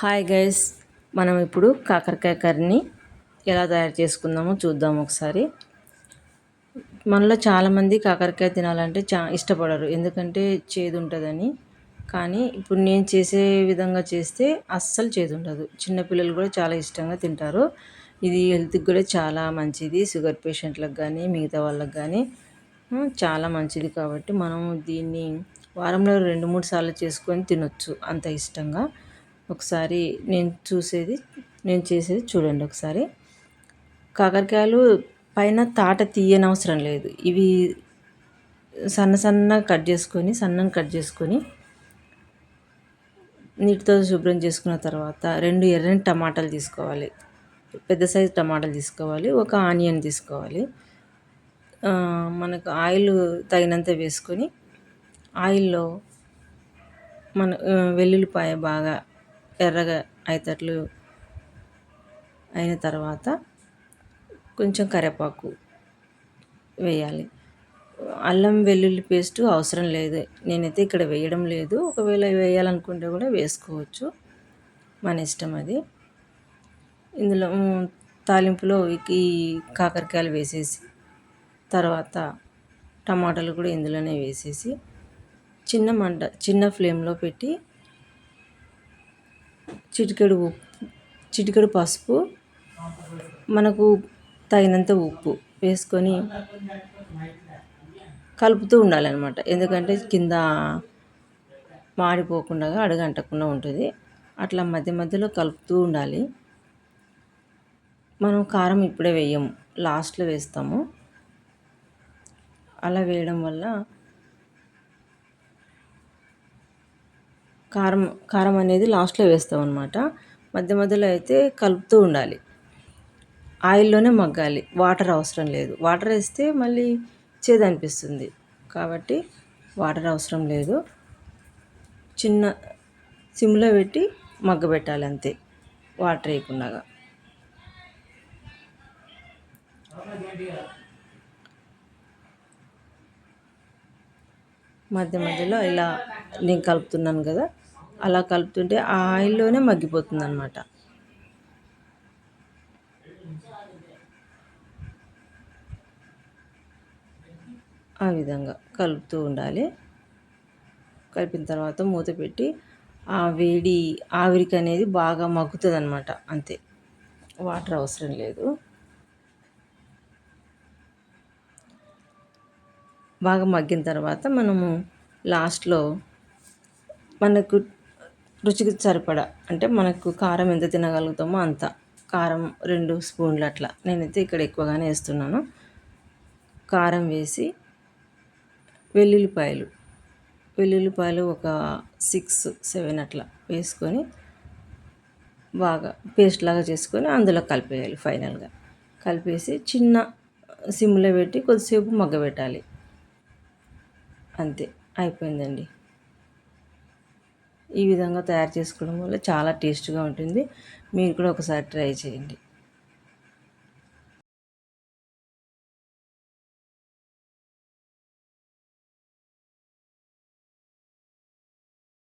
Hi guys మనం ఇప్పుడు కాకరకాయ కర్రీని ఎలా తయారు చేసుకుందామో చూద్దాం ఒకసారి. మనలో చాలామంది కాకరకాయ తినాలంటే చా ఇష్టపడరు. ఎందుకంటే చేదు ఉంటుందని. కానీ ఇప్పుడు నేను చేసే విధంగా చేస్తే అస్సలు చేదు ఉండదు. చిన్నపిల్లలు కూడా చాలా ఇష్టంగా తింటారు. ఇది హెల్త్కి కూడా చాలా మంచిది. షుగర్ పేషెంట్లకు కానీ మిగతా వాళ్ళకి కానీ చాలా మంచిది కాబట్టి మనం దీన్ని వారంలో రెండు మూడు సార్లు చేసుకొని తినొచ్చు అంత ఇష్టంగా. ఒకసారి నేను చూసేది నేను చేసేది చూడండి ఒకసారి. కాకరకాయలు పైన తాట తీయనవసరం లేదు. ఇవి సన్న సన్న కట్ చేసుకొని సన్నని కట్ చేసుకొని నీటితో శుభ్రం చేసుకున్న తర్వాత రెండు ఎర్రని టమాటాలు తీసుకోవాలి. పెద్ద సైజు టమాటాలు తీసుకోవాలి ఒక ఆనియన్ తీసుకోవాలి. మనకు ఆయిల్ తగినంత వేసుకొని ఆయిల్లో మన వెల్లుల్లిపాయ బాగా ఎర్రగా అయ్యేటట్లు అయిన తర్వాత కొంచెం కరివేపాకు వేయాలి. అల్లం వెల్లుల్లి పేస్ట్ అవసరం లేదు. నేనైతే ఇక్కడ వేయడం లేదు. ఒకవేళ వేయాలనుకుంటే కూడా వేసుకోవచ్చు. మన ఇష్టం అది. ఇందులో తాలింపులో ఈ కాకరకాయలు వేసేసి తర్వాత టమాటాలు కూడా ఇందులోనే వేసేసి చిన్న మంట చిన్న ఫ్లేమ్లో పెట్టి చిటికెడు ఉప్పు చిటికెడు పసుపు మనకు తగినంత ఉప్పు వేసుకొని కలుపుతూ ఉండాలన్నమాట. ఎందుకంటే కింద మాడిపోకుండా అడుగంటకుండా ఉంటుంది. అట్లా మధ్య మధ్యలో కలుపుతూ ఉండాలి. మనం కారం ఇప్పుడే వేయము లాస్ట్లో వేస్తాము. అలా వేయడం వల్ల కారం కారం అనేది లాస్ట్లో వేస్తాం అనమాట మధ్య మధ్యలో అయితే కలుపుతూ ఉండాలి. ఆయిల్లోనే మగ్గాలి. వాటర్ అవసరం లేదు. వాటర్ వేస్తే మళ్ళీ చేదు అనిపిస్తుంది. కాబట్టి వాటర్ అవసరం లేదు. చిన్న సిమ్లో పెట్టి మగ్గబెట్టాలి అంతే. వాటర్ వేయకుండా. మధ్య మధ్యలో ఇలా నేను కలుపుతున్నాను కదా అలా కలుపుతుంటే ఆ ఆయిల్లోనే మగ్గిపోతుంది అనమాట ఆ విధంగా కలుపుతూ ఉండాలి. కలిపిన తర్వాత మూత పెట్టి ఆ వేడి ఆవిరికి అనేది బాగా మగ్గుతుంది అనమాట అంతే. వాటర్ అవసరం లేదు. బాగా మగ్గిన తర్వాత మనము లాస్ట్లో మనకు రుచికి సరిపడా అంటే మనకు కారం ఎంత తినగలుగుతామో అంత. కారం రెండు స్పూన్లు అట్లా. నేనైతే ఇక్కడ ఎక్కువగానే వేస్తున్నాను. కారం వేసి వెల్లుల్లిపాయలు వెల్లుల్లిపాయలు ఒక సిక్స్ సెవెన్ అట్లా వేసుకొని బాగా పేస్ట్ లాగా చేసుకొని అందులో కలిపేయాలి ఫైనల్గా. కలిపేసి చిన్న సిమ్లో పెట్టి కొద్దిసేపు మగ్గబెట్టాలి. అంతే. అయిపోయిందండి. ఈ విధంగా తయారు చేసుకోవడం వల్ల చాలా టేస్ట్గా ఉంటుంది. మీరు కూడా ఒకసారి ట్రై చేయండి.